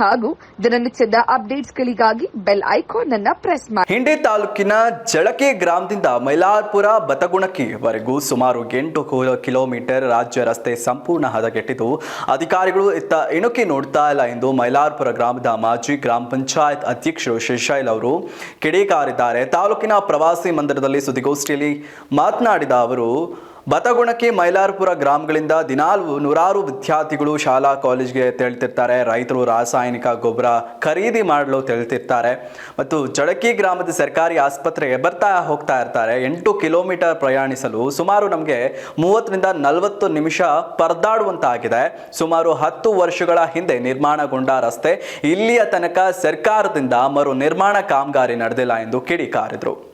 ಹಾಗೂ ದಿನನಿತ್ಯದ ಅಪ್ಡೇಟ್ಸ್ಗಳಿಗಾಗಿ ಬೆಲ್ ಐಕಾನ್ ಅನ್ನ ಪ್ರೆಸ್ ಮಾಡಿ. ಹಿಂಡಿ ತಾಲೂಕಿನ ಜಳಕೆ ಗ್ರಾಮದಿಂದ ಮೈಲಾರ್ಪುರ ಬತಗುಣಕಿವರೆಗೂ ಸುಮಾರು ಎಂಟು ಕಿಲೋಮೀಟರ್ ರಾಜ್ಯ ರಸ್ತೆ ಸಂಪೂರ್ಣ ಹದಗೆಟ್ಟಿದ್ದು ಅಧಿಕಾರಿಗಳು ಇತ್ತ ಇಣುಕಿ ನೋಡ್ತಾ ಇಲ್ಲ ಎಂದು ಮೈಲಾರ್ಪುರ ಗ್ರಾಮದ ಮಾಜಿ ಗ್ರಾಮ ಪಂಚಾಯತ್ ಅಧ್ಯಕ್ಷರು ಶೇಷೈಲ್ ಅವರು ಕಿಡಿಕಾರಿದ್ದಾರೆ. ತಾಲೂಕಿನ ಪ್ರವಾಸಿ ಮಂದಿರದಲ್ಲಿ ಸುದ್ದಿಗೋಷ್ಠಿಯಲ್ಲಿ ಮಾತನಾಡಿದ ಅವರು ಬತಗುಣಕ್ಕೆ ಮೈಲಾರ್ಪುರ ಗ್ರಾಮಗಳಿಂದ ದಿನಾಲು ನೂರಾರು ವಿದ್ಯಾರ್ಥಿಗಳು ಶಾಲಾ ಕಾಲೇಜ್ಗೆ ತೆಳ್ತಿರ್ತಾರೆ ರೈತರು ರಾಸಾಯನಿಕ ಗೊಬ್ಬರ ಖರೀದಿ ಮಾಡಲು ತೆಳ್ತಿರ್ತಾರೆ ಮತ್ತು ಜಳಕಿ ಗ್ರಾಮದ ಸರ್ಕಾರಿ ಆಸ್ಪತ್ರೆಗೆ ಬರ್ತಾ ಹೋಗ್ತಾ ಇರ್ತಾರೆ. ಎಂಟು ಕಿಲೋಮೀಟರ್ ಪ್ರಯಾಣಿಸಲು ಸುಮಾರು ನಮಗೆ ಮೂವತ್ತರಿಂದ ನಲವತ್ತು ನಿಮಿಷ ಪರದಾಡುವಂತಾಗಿದೆ. ಸುಮಾರು ಹತ್ತು ವರ್ಷಗಳ ಹಿಂದೆ ನಿರ್ಮಾಣಗೊಂಡ ರಸ್ತೆ ಇಲ್ಲಿಯ ತನಕ ಸರ್ಕಾರದಿಂದ ಮರು ನಿರ್ಮಾಣ ಕಾಮಗಾರಿ ನಡೆದಿಲ್ಲ ಎಂದು ಕಿಡಿಕಾರಿದರು.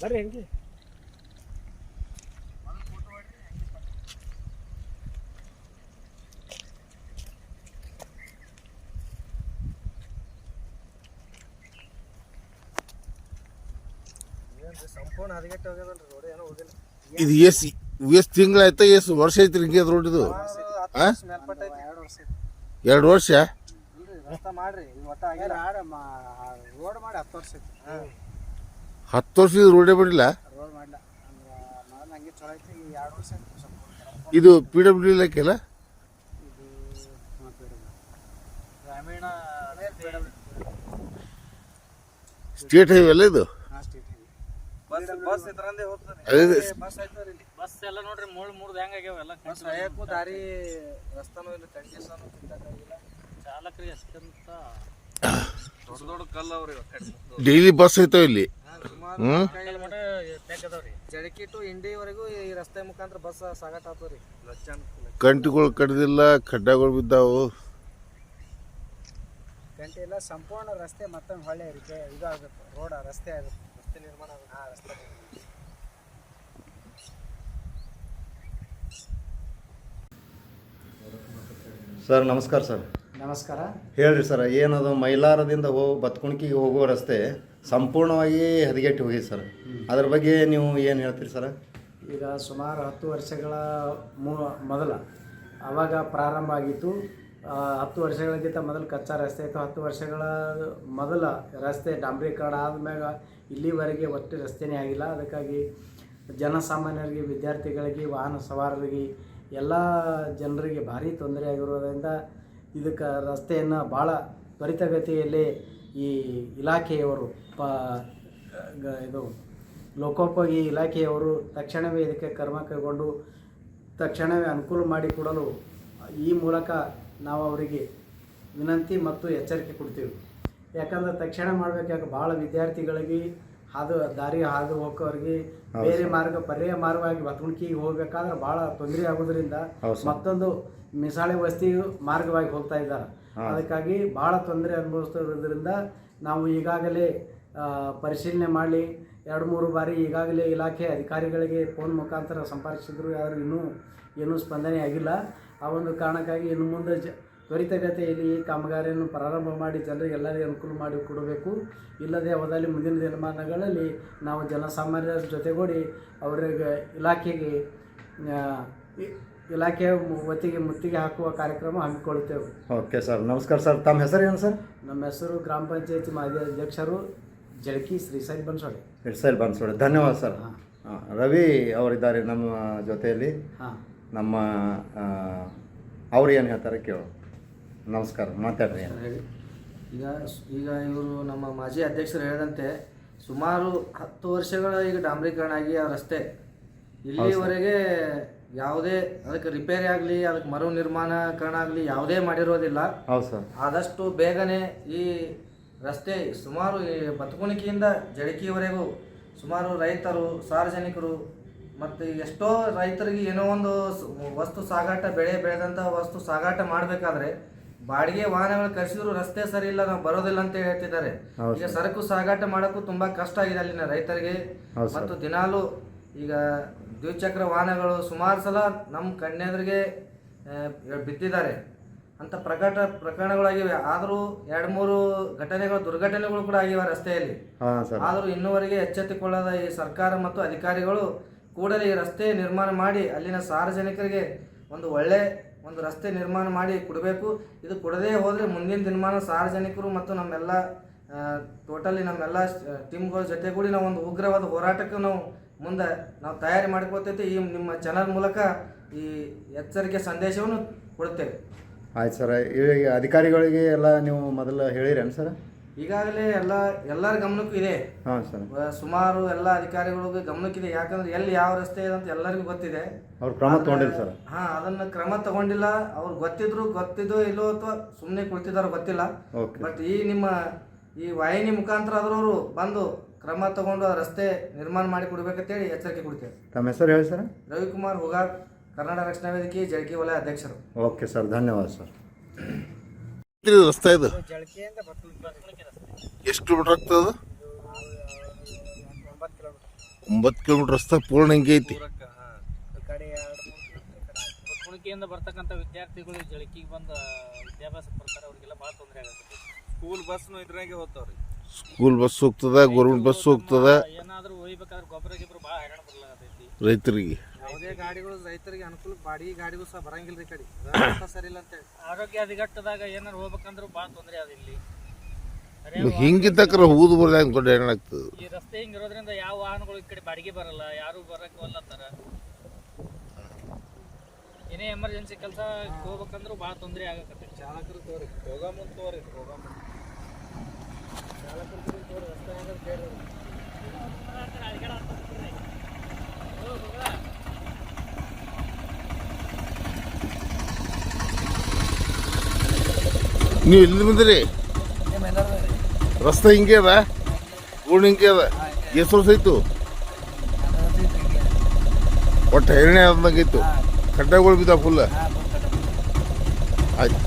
ಬರ್ರಿ ಹೆಂಗೆ ಸಂಪೂರ್ಣ ಹದಗೆಟ್ಟು ಹೋಗ್ಯದಲ್ರಿ ರೋಡ್ ಏನೋ ಹೋಗಿಲ್ಲ ಇದು ಎಸ್ ಎಷ್ಟು ತಿಂಗಳಾಯ್ತಾ ಎಷ್ಟು ವರ್ಷ ಐತ್ರಿ ಹಿಂಗೆ ರೋಡ್ ಇದು ಎರಡು ವರ್ಷ ಎರಡು ವರ್ಷ? ಇಲ್ರಿ ರಸ್ತೆ ಮಾಡ್ರಿ ಈ ಆಗಿಲ್ಲ. ರೋಡ್ ಮಾಡಿ ಹತ್ತು ವರ್ಷ ಇದು ರೋಡೇ ಬಿಡಿಲ್ಲ ರೋಡ್ ಮಾಡ್ಲ. ಅಂದ್ರೆ ಮೊದಲು ಹಂಗೆ ಚಲೋ ಈ ಎರಡು ವರ್ಷ ಇದು ಪಿ ಡಬ್ಲ್ಯೂ ಇಲಾಖೆಲ್ಲ ಸ್ಟೇಟ್ ಹೈವೇ ಅಲ್ಲ ಇದು? ಬಸ್ ಎಲ್ಲ ನೋಡ್ರಿ ಮೂಳ್ ಮೂರ್ದ ಹೆಂಗ್ ಆಗ್ಯಾವ ಎಲ್ಲ ಬಸ್ ದಾರಿ ರಸ್ತಾನು ಇಲ್ಲ ಕಂಡೀಷನ್ ತಿಂತಾಗಿಲ್ಲ ಚಾಲಕರಿಗೆ ಅಷ್ಟಂತ ದೊಡ್ಡ ದೊಡ್ಡ ಕಲ್ಲು ಅವ್ರಿ ಡೈಲಿ ಬಸ್ ಐತಾವ ಇಲ್ಲಿ? ಟು ಇಂಡಿವರೆಗೂ ಈ ರಸ್ತೆ ಮುಖಾಂತರ ಬಸ್ ಸಾಗಾಟ ಆಗ್ತವ್ರಿ ಲಕ್ಷಾನುಕೂಲ ಕಂಟಿಗಳು ಕಡ್ದಿಲ್ಲ ಖಡ್ಡಗಳು ಬಿದ್ದಾವು. ಗಂಟೆ ಇಲ್ಲ ಸಂಪೂರ್ಣ ರಸ್ತೆ ಮತ್ತೊಂದು ಹೊಳೆ ಇರುತ್ತೆ ಇದಾಗುತ್ತೆ ರೋಡ್ ರಸ್ತೆ ಆಗುತ್ತೆ ರಸ್ತೆ ನಿರ್ಮಾಣ ರಸ್ತೆ ಸರ್ ನಮಸ್ಕಾರ ಸರ್. ನಮಸ್ಕಾರ. ಹೇಳ್ರಿ ಸರ್ ಏನದು ಮೈಲಾರದಿಂದ ಹೋಗಿ ಬತ್ಕುಣಕಿಗೆ ಹೋಗುವ ರಸ್ತೆ ಸಂಪೂರ್ಣವಾಗಿ ಹದಗೆಟ್ಟು ಹೋಗಿದೆ ಸರ್. ಅದ್ರ ಬಗ್ಗೆ ನೀವು ಏನು ಹೇಳ್ತೀರಿ ಸರ್? ಈಗ ಸುಮಾರು ಹತ್ತು ವರ್ಷಗಳ ಮೂ ಮೊದಲ ಅವಾಗ ಪ್ರಾರಂಭ ಆಗಿತ್ತು. ಆ, ಹತ್ತು ವರ್ಷಗಳಿಗಿಂತ ಮೊದಲು ಕಚ್ಚಾ ರಸ್ತೆ ಇತ್ತು. ಹತ್ತು ವರ್ಷಗಳ ಮೊದಲ ರಸ್ತೆ ಡಾಂಬ್ರೀಕರಣ ಆದ್ಮ್ಯಾಗ ಇಲ್ಲಿವರೆಗೆ ಒಟ್ಟು ರಸ್ತೆನೇ ಆಗಿಲ್ಲ. ಅದಕ್ಕಾಗಿ ಜನಸಾಮಾನ್ಯರಿಗೆ, ವಿದ್ಯಾರ್ಥಿಗಳಿಗೆ, ವಾಹನ ಸವಾರರಿಗೆ, ಎಲ್ಲ ಜನರಿಗೆ ಭಾರಿ ತೊಂದರೆ ಆಗಿರೋದ್ರಿಂದ ಇದಕ್ಕೆ ರಸ್ತೆಯನ್ನು ಭಾಳ ತ್ವರಿತಗತಿಯಲ್ಲಿ ಈ ಇಲಾಖೆಯವರು ಪ ಇದು ಲೋಕೋಪಯೋಗಿ ಇಲಾಖೆಯವರು ತಕ್ಷಣವೇ ಇದಕ್ಕೆ ಕ್ರಮ ಕೈಗೊಂಡು ತಕ್ಷಣವೇ ಅನುಕೂಲ ಮಾಡಿಕೊಡಲು ಈ ಮೂಲಕ ನಾವು ಅವರಿಗೆ ವಿನಂತಿ ಮತ್ತು ಎಚ್ಚರಿಕೆ ಕೊಡ್ತೀವಿ. ಯಾಕಂದ್ರೆ ತಕ್ಷಣ ಮಾಡಬೇಕಾಗ ಭಾಳ ವಿದ್ಯಾರ್ಥಿಗಳಿಗೆ ಹಾದು ದಾರಿ ಹಾದು ಹೋಗೋರಿಗೆ ಬೇರೆ ಮಾರ್ಗ ಪರ್ಯಾಯ ಮಾರ್ಗವಾಗಿ ಬತ್ಮುಣಿಕಿಗೆ ಹೋಗ್ಬೇಕಾದ್ರೆ ಭಾಳ ತೊಂದರೆ ಆಗೋದ್ರಿಂದ ಮತ್ತೊಂದು ಮಿಸಾಳೆ ವಸ್ತಿ ಮಾರ್ಗವಾಗಿ ಹೋಗ್ತಾ ಇದ್ದಾರೆ. ಅದಕ್ಕಾಗಿ ಭಾಳ ತೊಂದರೆ ಅನುಭವಿಸ್ತಿರೋದ್ರಿಂದ ನಾವು ಈಗಾಗಲೇ ಪರಿಶೀಲನೆ ಮಾಡಿ ಎರಡು ಮೂರು ಬಾರಿ ಈಗಾಗಲೇ ಇಲಾಖೆ ಅಧಿಕಾರಿಗಳಿಗೆ ಫೋನ್ ಮುಖಾಂತರ ಸಂಪರ್ಕಿಸಿದ್ರು ಯಾರು ಇನ್ನೂ ಏನೂ ಸ್ಪಂದನೆ ಆಗಿಲ್ಲ. ಆ ಒಂದು ಕಾರಣಕ್ಕಾಗಿ ಇನ್ನು ಮುಂದೆ ಜ ತ್ವರಿತಗತಿಯಲ್ಲಿ ಈ ಕಾಮಗಾರಿಯನ್ನು ಪ್ರಾರಂಭ ಮಾಡಿ ಜನರಿಗೆ ಎಲ್ಲರಿಗೂ ಅನುಕೂಲ ಮಾಡಿ ಕೊಡಬೇಕು. ಇಲ್ಲದೆ ಹೋದಲ್ಲಿ ಮುಂದಿನ ದಿನಮಾನಗಳಲ್ಲಿ ನಾವು ಜನಸಾಮಾನ್ಯರ ಜೊತೆಗೂಡಿ ಅವರಿಗೆ ಇಲಾಖೆಗೆ ಇಲಾಖೆಯ ಒತ್ತಿಗೆ ಮುತ್ತಿಗೆ ಹಾಕುವ ಕಾರ್ಯಕ್ರಮ ಹಮ್ಮಿಕೊಳ್ಳುತ್ತೇವೆ. Okay sir. ನಮಸ್ಕಾರ ಸರ್. ತಮ್ಮ ಹೆಸರು ಏನು ಸರ್? ನಮ್ಮ ಹೆಸರು ಗ್ರಾಮ ಪಂಚಾಯತಿ ಮಾಜಿ ಅಧ್ಯಕ್ಷರು ಜಳಕಿ ಶ್ರೀಸಾಯಿ ಬನ್ಸೋಡೆ. ಇಟ್ಸೈಲ್ ಬನ್ಸೋಡೆ. ಧನ್ಯವಾದ ಸರ್. ಹಾಂ ರವಿ ಅವರಿದ್ದಾರೆ ನಮ್ಮ ಜೊತೆಯಲ್ಲಿ. ಹಾಂ. ನಮ್ಮ ಅವ್ರು ಏನು ಹೇಳ್ತಾರೆ ಕೇಳು. ನಮಸ್ಕಾರ ಮಾತಾಡ್ರಿ. ಈಗ ಈಗ ಇವರು ನಮ್ಮ ಮಾಜಿ ಅಧ್ಯಕ್ಷರು ಹೇಳಿದಂತೆ ಸುಮಾರು ಹತ್ತು ವರ್ಷಗಳ ಈಗ ಡಾಂಬರೀಕರಣ ಆಗಿ ಆ ರಸ್ತೆ ಇಲ್ಲಿವರೆಗೆ ಯಾವುದೇ ಅದಕ್ಕೆ ರಿಪೇರಿ ಆಗಲಿ ಅದಕ್ಕೆ ಮರು ನಿರ್ಮಾಣಕರಣ ಆಗಲಿ ಯಾವುದೇ ಮಾಡಿರೋದಿಲ್ಲ. ಹೌದು ಸರ್. ಆದಷ್ಟು ಬೇಗನೆ ಈ ರಸ್ತೆ ಸುಮಾರು ಈ ಬತಕುಣಿಕೆಯಿಂದ ಜಡಕಿವರೆಗೂ ಸುಮಾರು ರೈತರು ಸಾರ್ವಜನಿಕರು ಮತ್ತು ಎಷ್ಟೋ ರೈತರಿಗೆ ಏನೋ ಒಂದು ವಸ್ತು ಸಾಗಾಟ ಬೆಳೆ ಬೆಳೆದಂಥ ವಸ್ತು ಸಾಗಾಟ ಮಾಡಬೇಕಾದ್ರೆ ಬಾಡಿಗೆ ವಾಹನಗಳು ಕರೆಸಿದ್ರು ರಸ್ತೆ ಸರಿ ಇಲ್ಲ ನಾವು ಬರೋದಿಲ್ಲ ಅಂತ ಹೇಳ್ತಿದ್ದಾರೆ. ಈಗ ಸರಕು ಸಾಗಾಟ ಮಾಡೋಕ್ಕೂ ತುಂಬಾ ಕಷ್ಟ ಆಗಿದೆ ಅಲ್ಲಿನ ರೈತರಿಗೆ. ಮತ್ತು ದಿನಾಲು ಈಗ ದ್ವಿಚಕ್ರ ವಾಹನಗಳು ಸುಮಾರು ಸಲ ನಮ್ಮ ಕಣ್ಣೆದುರಿಗೆ ಬಿದ್ದಿದ್ದಾರೆ. ಅಂತ ಪ್ರಕಟ ಪ್ರಕರಣಗಳಾಗಿವೆ. ಆದರೂ ಎರಡು ಮೂರು ಘಟನೆಗಳು ದುರ್ಘಟನೆಗಳು ಕೂಡ ಆಗಿವೆ ರಸ್ತೆಯಲ್ಲಿ. ಆದರೂ ಇನ್ನೂವರೆಗೆ ಎಚ್ಚೆತ್ತುಕೊಳ್ಳದ ಈ ಸರ್ಕಾರ ಮತ್ತು ಅಧಿಕಾರಿಗಳು ಕೂಡಲೇ ಈ ರಸ್ತೆ ನಿರ್ಮಾಣ ಮಾಡಿ, ಅಲ್ಲಿನ ಸಾರ್ವಜನಿಕರಿಗೆ ಒಂದು ಒಳ್ಳೆ ಒಂದು ರಸ್ತೆ ನಿರ್ಮಾಣ ಮಾಡಿ ಕೊಡಬೇಕು. ಇದು ಕೊಡದೇ ಹೋದರೆ ಮುಂದಿನ ದಿನಮಾನ ಸಾರ್ವಜನಿಕರು ಮತ್ತು ನಮ್ಮೆಲ್ಲ ಟೋಟಲಿ ನಮ್ಮೆಲ್ಲ ಟೀಮ್ಗಳ ಜೊತೆಗೂಡಿ ನಾವು ಒಂದು ಉಗ್ರವಾದ ಹೋರಾಟಕ್ಕೆ ನಾವು ಮುಂದೆ ನಾವು ತಯಾರಿ ಮಾಡ್ಕೊತೈತಿ ಈ ನಿಮ್ಮ ಚಾನಲ್ ಮೂಲಕ ಈ ಎಚ್ಚರಿಕೆ ಸಂದೇಶವನ್ನು ಕೊಡ್ತೇವೆ. ಆಯ್ತು ಸರ್. ಈಗ ಅಧಿಕಾರಿಗಳಿಗೆ ಎಲ್ಲ ನೀವು ಮೊದಲು ಹೇಳಿರೇನು ಸರ್? ಈಗಾಗಲೇ ಎಲ್ಲ ಎಲ್ಲರ ಗಮನಕ್ಕೂ ಇದೆ. ಹಾಂ ಸರ್. ಸುಮಾರು ಎಲ್ಲ ಅಧಿಕಾರಿಗಳಿಗೂ ಗಮನಕ್ಕಿದೆ. ಯಾಕಂದ್ರೆ ಎಲ್ಲಿ ಯಾವ ರಸ್ತೆ ಇದೆ ಅಂತ ಎಲ್ಲರಿಗೂ ಗೊತ್ತಿದೆ. ಅವ್ರು ಕ್ರಮ ತೊಗೊಂಡಿಲ್ಲ ಸರ್. ಹಾ ಅದನ್ನ ಕ್ರಮ ತಗೊಂಡಿಲ್ಲ. ಅವ್ರು ಗೊತ್ತಿದ್ರು ಗೊತ್ತಿದೋ ಇಲ್ಲೋ ಅಥವಾ ಸುಮ್ಮನೆ ಕುಳಿತಿದಾರೋ ಗೊತ್ತಿಲ್ಲ. ಓಕೆ. ಬಟ್ ಈ ನಿಮ್ಮ ಈ ವಾಹಿನಿ ಮುಖಾಂತರ ಆದ್ರವರು ಬಂದು ಕ್ರಮ ತಗೊಂಡು ಆ ರಸ್ತೆ ನಿರ್ಮಾಣ ಮಾಡಿ ಕೊಡ್ಬೇಕಂತೇಳಿ ಎಚ್ಚರಿಕೆ ಕೊಡ್ತೇವೆ. ತಮ್ಮ ಹೆಸರು ಹೇಳಿ ಸರ್? ರವಿಕುಮಾರ್ ಹುಗಾರ್ ಕರ್ನಾಟಕ ರಕ್ಷಣಾ ವೇದಿಕೆ ಜಳಕಿ ವಲಯ ಅಧ್ಯಕ್ಷರು. Okay sir. ಧನ್ಯವಾದ ಸರ್. ರಸ್ತೆ ಇದು. ಎಷ್ಟು ಕಿಲೋಮೀಟರ್ ಆಗ್ತದ ಒಂಬತ್ತು ಕಿಲೋಮೀಟರ್. ಒಂಬತ್ತು ಕಿಲೋಮೀಟರ್ ರಸ್ತೆ ಪೂರ್ಣ ಹಿಂಗೆ ಐತಿ. ಕುಣಿಕೆಯಿಂದ ಬರ್ತಕ್ಕಂಥ ವಿದ್ಯಾರ್ಥಿಗಳು ಜಳಕಿಗೆ ಬಂದು ವಿದ್ಯಾಭ್ಯಾಸ ಬರ್ತಾರೆ ಅವರಿಗೆಲ್ಲ ಭಾಳ ತೊಂದರೆ ಆಗುತ್ತೆ. ಸ್ಕೂಲ್ ಬಸ್ನು ಇದ್ರಾಗೆ ಹೋಗ್ತಾವ್ರಿ. ಸ್ಕೂಲ್ ಬಸ್ ಹೋಗ್ತದ ಗೌರ್ಮೆಂಟ್ ಬಸ್ ಹೋಗ್ತದ. ಏನಾದರೂ ಒಯ್ಬೇಕಾದ್ರೆ ಗೊಬ್ಬರ ಗಿಬ್ಬರು ಭಾಳ ಹೈರಾಣ ಬರಲಾಗತ್ತೈತಿ ರೈತರಿಗೆ. ಯಾವುದೇ ಗಾಡಿಗಳು ರೈತರಿಗೆ ಅನುಕೂಲ ಬಾಡಿಗೆ ಗಾಡಿಗಳು ಸಹ ಬರಂಗಿಲ್ಲ ರೀ ಕಡೆ. ರಸ್ತೆ ಸರಿ ಇಲ್ಲ ಅಂತೇಳಿ ಆರೋಗ್ಯ ಹದಗೆಟ್ಟದಾಗ ಏನಾರು ಹೋಗ್ಬೇಕಂದ್ರೂ ಭಾಳ ತೊಂದರೆ ಅದ ಇಲ್ಲಿ. ಅರೆ ಹಿಂಗಿದ್ದಕ್ರ ಹೂದು ಬರ್ದಂಗೆ ದೊಡ್ಡ ಏನಾಗ್ತದೆ ಈ ರಸ್ತೆ ಹಿಂಗಿರೋದ್ರಿಂದ ಯಾವ ವಾಹನಗಳು ಈ ಕಡೆ ಬಾಡಿಗೆ ಬರಲ್ಲ ಯಾರು ಬರಕ್ಕೆ ಒಲ್ಲತ್ತಾರ. ಏನೇ ಎಮರ್ಜೆನ್ಸಿ ಕೆಲಸ ಹೋಗ್ಬೇಕಂದ್ರೂ ಭಾಳ ತೊಂದರೆ ಆಗಕತ್ತೆ ಚಾಲಕರು ತೋರಿ ಹೋಗಮ್ಮ ತೋರಿ ಹೋಗಮುಂದ್ ಚಾಲಕರು ತೋರಿ ರಸ್ತೆ ಏನಾದ್ರು ಕೇಳ್ರಿ ನೀವು ಎಲ್ಲಿ ಬಂದಿರಿ? ರಸ್ತೆ ಹಿಂಗೆ ಅದ? ರೋಡ್ ಹಿಂಗೆ ಅದ? ಎಷ್ಟು ವರ್ಷ ಆಯ್ತು? ಒಟ್ಟು ಎಣ್ಣೆ ಆದಂಗೆ ಇತ್ತು ಕಡ್ಡಾಯಗಳು ಬಿದ್ದ ಫುಲ್ ಆಯ್ತು.